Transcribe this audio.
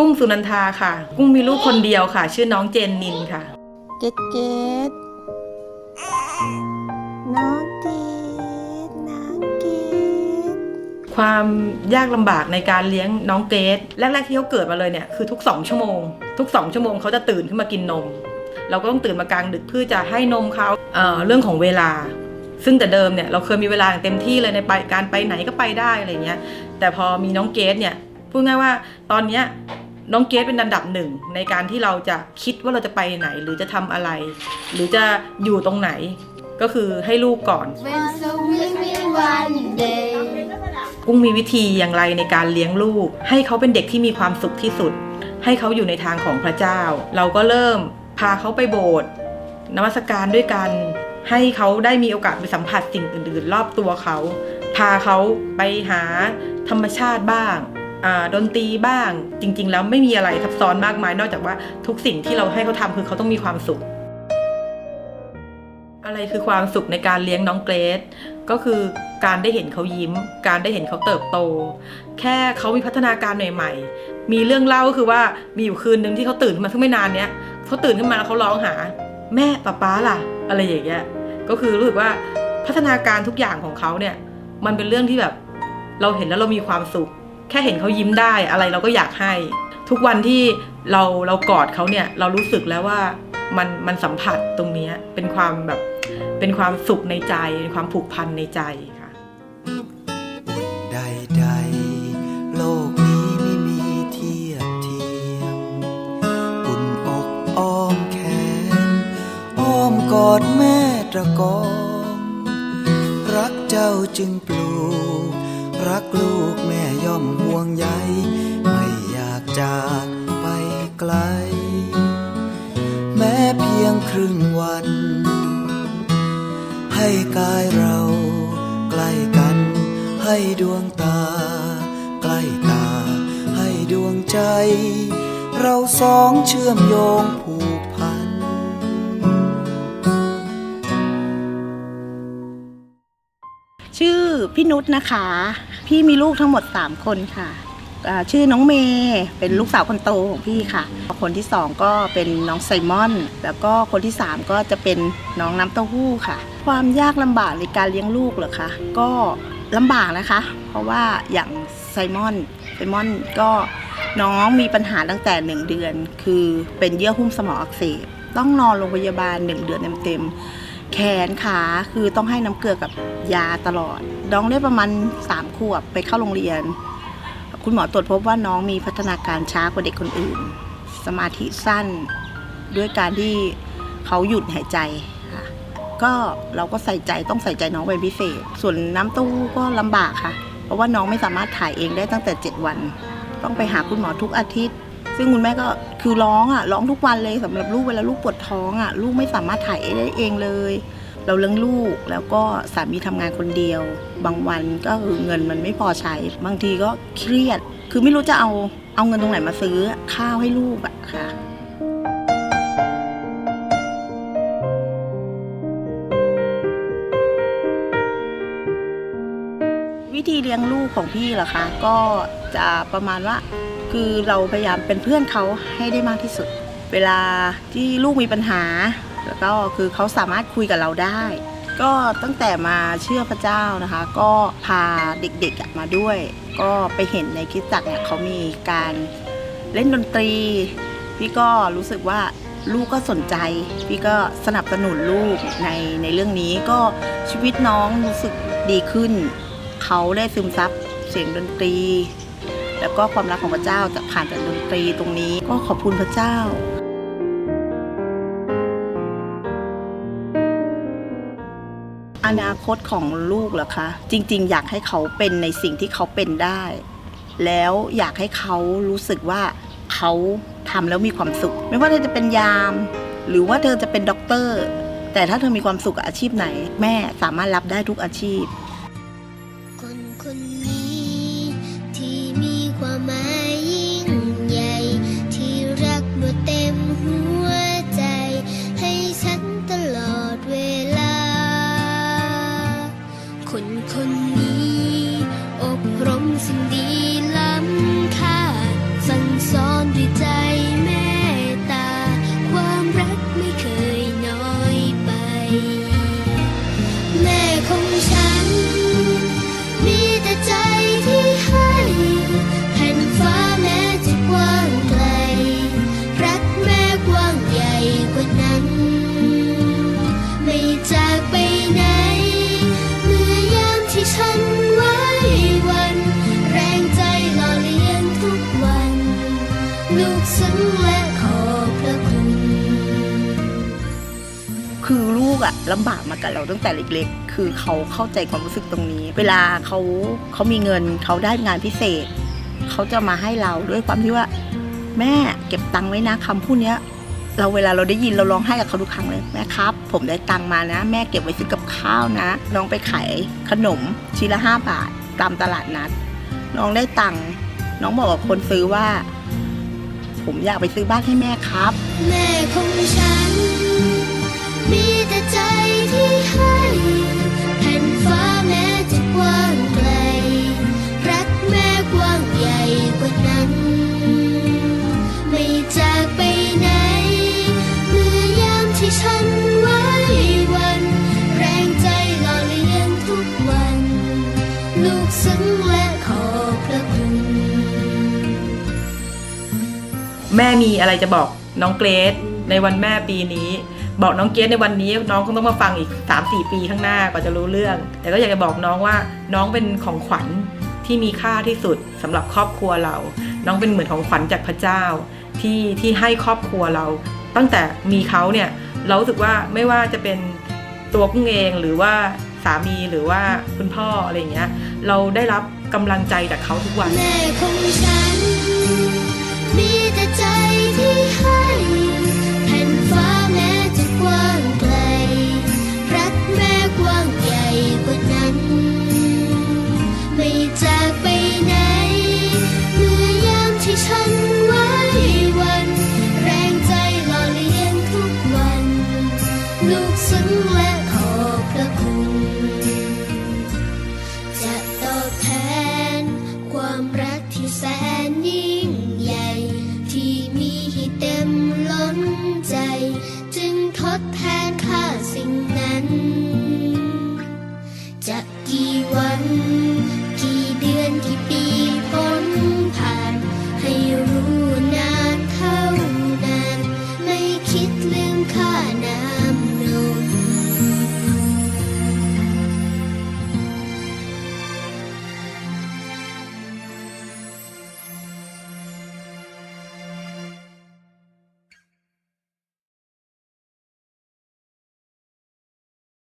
กุ้งสุนันทาค่ะ กุ้งมีลูกคนเดียวค่ะ ชื่อน้องเจนนินค่ะเกดเกดน้องเกดน้องเกดความยากลำบากในการเลี้ยงน้องเกรซแรกๆที่เขาเกิดมาเลยเนี่ยคือทุก2ชั่วโมง ทุก2ชั่วโมงเขาจะตื่นขึ้นมากินนม เราก็ต้องตื่นมากลางดึกเพื่อจะให้นมเขาเอ่อเรื่องของเวลา ซึ่งแต่เดิมเนี่ยเราเคยมีเวลาอย่างเต็มที่เลยในไปการไปไหนก็ไปได้อะไรเงี้ยแต่พอมีน้องเกรซเนี่ยพูดง่ายว่าตอนเนี้ย น้องเกรซเป็นอันดับหนึ่งในการที่เราจะคิดว่าเราจะไปไหน หรือจะทำอะไร หรือจะอยู่ตรงไหน ก็คือให้ลูกก่อน When so with me one day กุ้งมีวิธีอย่างไรในการเลี้ยงลูก ให้เขาเป็นเด็กที่มีความสุขที่สุด ให้เขาอยู่ในทางของพระเจ้า เราก็เริ่มพาเขาไปโบสถ์นมัสการด้วยกัน ให้เขาได้มีโอกาสไปสัมผัสสิ่งอื่น ๆ รอบตัวเขา พาเขาไปหาธรรมชาติบ้างอ่า ดนตรีบ้าง จริง ๆ แล้วไม่มีอะไรซับซ้อนมากมาย นอกจากว่าทุกสิ่งที่เราให้เขาทำคือเขาต้องมีความสุข อะไรคือความสุขในการเลี้ยงน้องเกรซก็คือการได้เห็นเขายิ้ม การได้เห็นเขาเติบโต แค่เขามีพัฒนาการใหม่ๆมีเรื่องเล่าก็คือว่ามีอยู่คืนหนึ่งที่เขาตื่นขึ้นมาเพิ่งไม่นานเนี้ยเขาตื่นขึ้นมาแล้วเขาร้องหา แม่ป๊าป๊าล่ะ อะไรอย่างเงี้ยก็คือรู้สึกว่าพัฒนาการทุกอย่างของเขาเนี่ย มันเป็นเรื่องที่แบบ เราเห็นแล้วเรามีความสุข แค่เห็นเขายิ้มได้อะไรเราก็อยากให้ ทุกวันที่เราเรากอดเขาเนี่ยเรารู้สึกแล้วว่ามันมันสัมผัสตรงนี้เป็นความแบบเป็นความสุขในใจเป็นความผูกพันในใจค่ะใดๆโลกนี้ไม่มีเทียบเทียมอุ่นอกอ้อมแขนอ้อมกอดแม่ตะกองรักเจ้าจึงปลูก รักลูกแม่ย่อมห่วงใยไม่อยากจากไปไกล แม้เพียงครึ่งวัน ให้กายเราใกล้กัน ให้ดวงตา ใกล้ตา ให้ดวงใจ เราสองเชื่อมโยง ชื่อพี่นุชนะคะ พี่มีลูกทั้งหมด 3 คนค่ะชื่อน้องเมย์เป็นลูกสาวคนโตของพี่ค่ะ คนที่สองก็เป็นน้องไซมอน แล้วก็คนที่สามก็จะเป็นน้องน้ำเต้าหู้ค่ะ ความยากลำบากในการเลี้ยงลูกเหรอคะก็ลำบากนะคะ เพราะว่าอย่างไซมอนไซมอนก็น้องมีปัญหาตั้งแต่หนึ่งเดือน คือเป็นเยื่อหุ้มสมองอักเสบต้องนอนโรงพยาบาลหนึ่งเดือนเต็มๆ แขนขาคือต้องให้น้ำเกลือกับยาตลอด น้องได้ประมาณ3ขวบไปเข้าโรงเรียน คุณหมอตรวจพบว่าน้องมีพัฒนาการช้ากว่าเด็กคนอื่น สมาธิสั้นด้วยการที่เขาหยุดหายใจค่ะก็เราก็ใส่ใจต้องใส่ใจน้องเป็นพิเศษ ส่วนน้ำเต้าหู้ก็ลำบากค่ะ เพราะว่าน้องไม่สามารถถ่ายเองได้ตั้งแต่ 7 วัน ต้องไปหาคุณหมอทุกอาทิตย์ ซึ่งคุณแม่ก็คือร้องอะร้องทุกวันเลยสำหรับลูกเวลาลูกปวดท้องอะลูกไม่สามารถถ่ายได้เองเลย เราเลี้ยงลูกแล้วก็สามีทำงานคนเดียว บางวันก็คือเงินมันไม่พอใช้ บางทีก็เครียด คือไม่รู้จะเอาเอาเงินตรงไหนมาซื้อข้าวให้ลูกอะค่ะวิธีเลี้ยงลูกของพี่เหรอคะ ก็จะประมาณว่า คือเราพยายามเป็นเพื่อนเขาให้ได้มากที่สุด เวลาที่ลูกมีปัญหา แล้วก็คือเขาสามารถคุยกับเราได้ ก็ตั้งแต่มาเชื่อพระเจ้านะคะ ก็พาเด็กๆมาด้วย ก็ไปเห็นในคริสตจักรเนี่ยเขามีการเล่นดนตรี พี่ก็รู้สึกว่าลูกก็สนใจ พี่ก็สนับสนุนลูกในในเรื่องนี้ก็ชีวิตน้องรู้สึกดีขึ้น เขาได้ซึมซับเสียงดนตรี แล้วก็ความรักของพระเจ้าจะผ่านจากดนตรีตรงนี้ ก็ขอบคุณพระเจ้าอนาคตของลูกเหรอคะ จริง ๆ อยากให้เขาเป็นในสิ่งที่เขาเป็นได้ แล้วอยากให้เขารู้สึกว่าเขาทำแล้วมีความสุข ไม่ว่าเธอจะเป็นยาม หรือว่าเธอจะเป็นด็อกเตอร์ แต่ถ้าเธอมีความสุขกับอาชีพไหน แม่สามารถรับได้ทุกอาชีพ คือลูกอะลำบากมากับเราตั้งแต่เล็กๆ คือเขาเข้าใจความรู้สึกตรงนี้ เวลาเขาเขามีเงินเขาได้งานพิเศษ เขาจะมาให้เราด้วยความที่ว่า แม่เก็บตังค์ไว้นะคำพูดเนี้ย เราเวลาเราได้ยินเราร้องไห้กับเขาทุกครั้งเลยแม่ครับ ผมได้ตังค์มานะ แม่เก็บไว้ซื้อกับข้าวนะน้องไปขายขนมชิ้นละห้าบาท ตามตลาดนัด น้องได้ตังค์น้องบอกกับคนซื้อว่า ผมอยากไปซื้อบ้านให้แม่ครับ แม่ของฉัน มีแต่ใจที่ให้ แม่มีอะไรจะบอกน้องเกรซในวันแม่ปีนี้ บอกน้องเกรซในวันนี้น้องคงต้องมาฟังอีก 3-4 ปีข้างหน้ากว่าจะรู้เรื่อง แต่ก็อยากจะบอกน้องว่าน้องเป็นของขวัญที่มีค่าที่สุดสำหรับครอบครัวเรา น้องเป็นเหมือนของขวัญจากพระเจ้า ที่ที่ให้ครอบครัวเรา ตั้งแต่มีเขาเนี่ยเราสึกว่าไม่ว่าจะเป็นตัวกุ้งเองหรือว่าสามีหรือว่าคุณพ่ออะไรอย่างเงี้ยเราได้รับกำลังใจจากเขาทุกวันแม่ของฉัน มีแต่ใจที่ให้แผ่นฟ้าแม้จะกว้างไกล รักแม้กว้างใหญ่กว่านั้น ไม่จากไปไหนเมื่อยามที่ฉันไว้วัน แรงใจหล่อเลี้ยงทุกวัน ลูกซึ้งและขอ